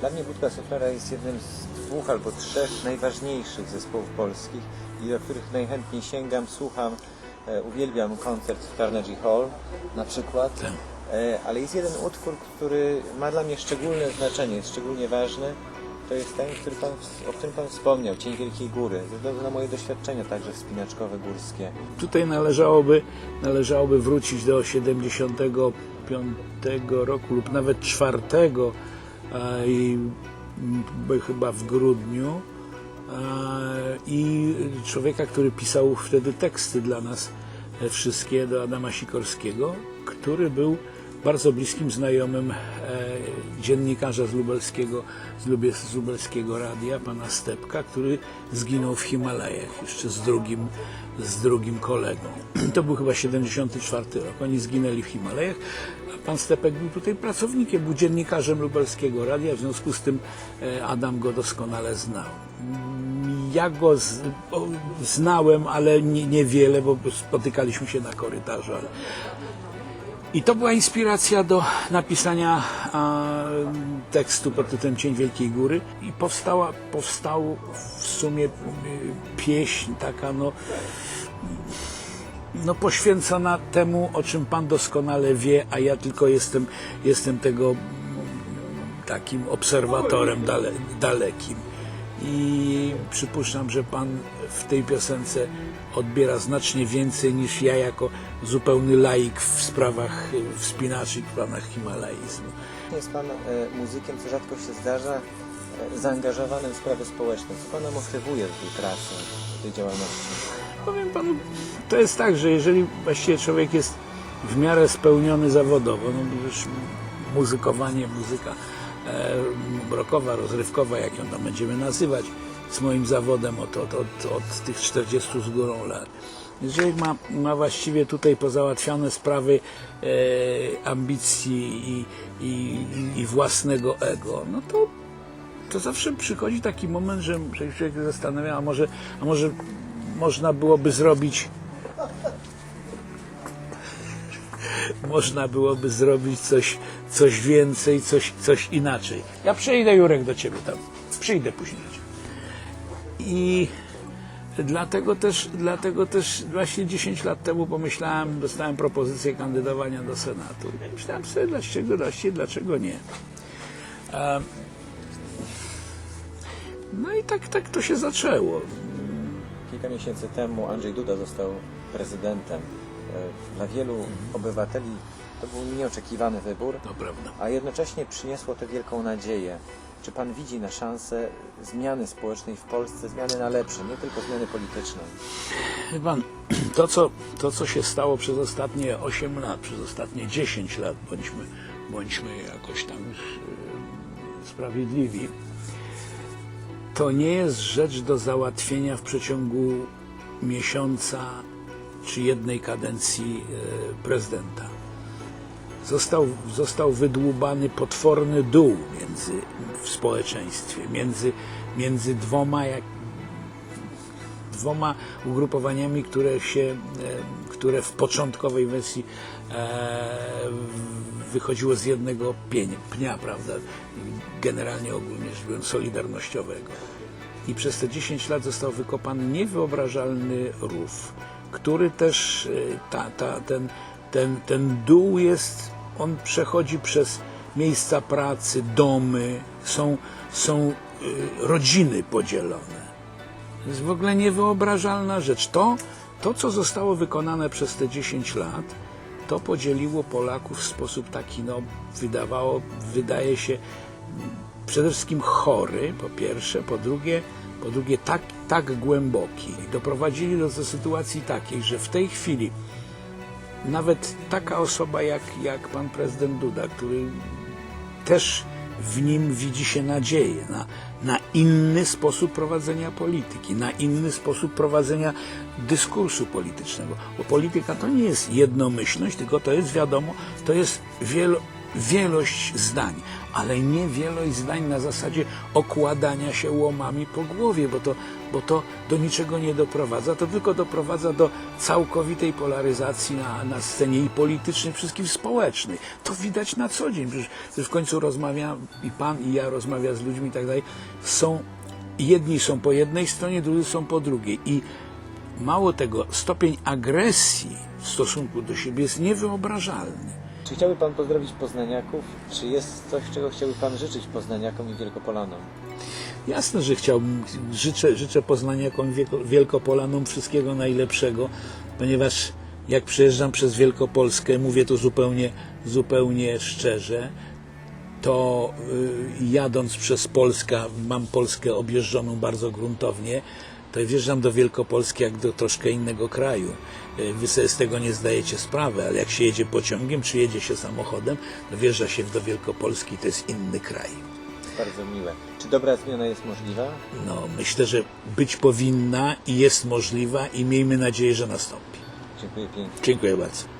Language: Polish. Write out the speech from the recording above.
Dla mnie Budka Suflera jest jednym z dwóch albo trzech najważniejszych zespołów polskich i do których najchętniej sięgam, słucham, e, uwielbiam koncert w Carnegie Hall na przykład. Tak. E, ale jest jeden utwór, który ma dla mnie szczególne znaczenie, jest szczególnie ważny. To jest ten, który pan, o którym Pan wspomniał, Cień Wielkiej Góry, ze względu na moje doświadczenia także wspinaczkowe, górskie. Tutaj należałoby, należałoby wrócić do 75 roku lub nawet 4 a, i m, chyba w grudniu. A, i człowieka, który pisał wtedy teksty dla nas e, wszystkie do Adama Sikorskiego, który był bardzo bliskim znajomym e, dziennikarza z lubelskiego, z, Lubie, z lubelskiego radia, pana Stepka, który zginął w Himalajach jeszcze z drugim, z drugim kolegą. To był chyba 74 rok. Oni zginęli w Himalajach, a pan Stepek był tutaj pracownikiem, był dziennikarzem lubelskiego radia, w związku z tym e, Adam go doskonale znał. Ja go z, o, znałem, ale nie- niewiele, bo spotykaliśmy się na korytarzu. Ale, i to była inspiracja do napisania tekstu pod tytułem Cień Wielkiej Góry i powstała, powstał w sumie y, pieśń taka no, no poświęcona temu, o czym Pan doskonale wie, a ja tylko jestem, jestem tego takim obserwatorem dale, dalekim. I przypuszczam, że Pan w tej piosence odbiera znacznie więcej niż ja jako zupełny laik w sprawach y, wspinaczy i w planach himalaizmu. Jest Pan e, muzykiem, co rzadko się zdarza, e, zaangażowanym w sprawy społeczne. Co Pana motywuje do tej pracy, do tej działalności? Powiem panu, to jest tak, że jeżeli właściwie człowiek jest w miarę spełniony zawodowo, no bo już muzykowanie, muzyka rockowa, rozrywkowa, jak ją tam będziemy nazywać, z moim zawodem od, od, od, od tych 40 z górą lat. Jeżeli ma, ma właściwie tutaj pozałatwiane sprawy e, ambicji i, i, i własnego ego, no to to zawsze przychodzi taki moment, że, że człowiek się zastanawia, a może, a może można byłoby zrobić można byłoby zrobić coś, coś więcej, coś, coś inaczej. Ja przyjdę Jurek do ciebie tam. Przyjdę później. I dlatego też, dlatego też właśnie 10 lat temu pomyślałem, dostałem propozycję kandydowania do Senatu. I myślałem sobie, dlaczego, dlaczego nie. No i tak, tak to się zaczęło. Kilka miesięcy temu Andrzej Duda został prezydentem. E, Dla wielu obywateli to był nieoczekiwany wybór, To prawda. a jednocześnie przyniosło to wielką nadzieję. Czy Pan widzi na szansę zmiany społecznej w Polsce, zmiany na lepsze, nie tylko zmiany polityczne? Wie Pan, to co, to co się stało przez ostatnie 8 lat, przez ostatnie 10 lat, bądźmy, bądźmy jakoś tam już e, sprawiedliwi, to nie jest rzecz do załatwienia w przeciągu miesiąca czy jednej kadencji e, prezydenta. Został, został wydłubany potworny dół między, w społeczeństwie, między, między dwoma jak, dwoma ugrupowaniami, które się, e, które w początkowej wersji e, wychodziło z jednego pnia, prawda, generalnie ogólnie rzecz biorąc solidarnościowego. I przez te 10 lat został wykopany niewyobrażalny rów, który też e, ta, ta, ten, ten, ten dół jest, on przechodzi przez miejsca pracy, domy, są, są e, rodziny podzielone. To jest w ogóle niewyobrażalna rzecz. To, to, co zostało wykonane przez te 10 lat, to podzieliło Polaków w sposób taki, no, wydawało, wydaje się, przede wszystkim chory, po pierwsze, po drugie, po drugie tak, tak głęboki. I doprowadzili do, do sytuacji takiej, że w tej chwili nawet taka osoba jak, jak pan prezydent Duda, który też w nim widzi się nadzieję na, na inny sposób prowadzenia polityki, na inny sposób prowadzenia dyskursu politycznego. Bo polityka to nie jest jednomyślność, tylko to jest wiadomo, to jest wielo, wielość zdań, ale nie wielość zdań na zasadzie okładania się łomami po głowie, bo to, bo to do niczego nie doprowadza, to tylko doprowadza do całkowitej polaryzacji na, na scenie i politycznej, wszystkim społecznej. To widać na co dzień, przecież w końcu rozmawia i pan i ja rozmawia z ludźmi i tak dalej. Są, jedni są po jednej stronie, drudzy są po drugiej i mało tego, stopień agresji w stosunku do siebie jest niewyobrażalny. Czy chciałby Pan pozdrowić poznaniaków? Czy jest coś, czego chciałby Pan życzyć poznaniakom i wielkopolanom? Jasne, że chciałbym, życzę, życzę Poznaniakom, Wielkopolanom wszystkiego najlepszego, ponieważ jak przejeżdżam przez Wielkopolskę, mówię to zupełnie, zupełnie szczerze, to y, jadąc przez Polskę, mam Polskę objeżdżoną bardzo gruntownie, to wjeżdżam do Wielkopolski jak do troszkę innego kraju. Y, Wy sobie z tego nie zdajecie sprawy, ale jak się jedzie pociągiem, czy jedzie się samochodem, to wjeżdża się do Wielkopolski, to jest inny kraj. Bardzo miłe. Czy dobra zmiana jest możliwa? No, myślę, że być powinna i jest możliwa i miejmy nadzieję, że nastąpi. Dziękuję pięknie. Dziękuję bardzo.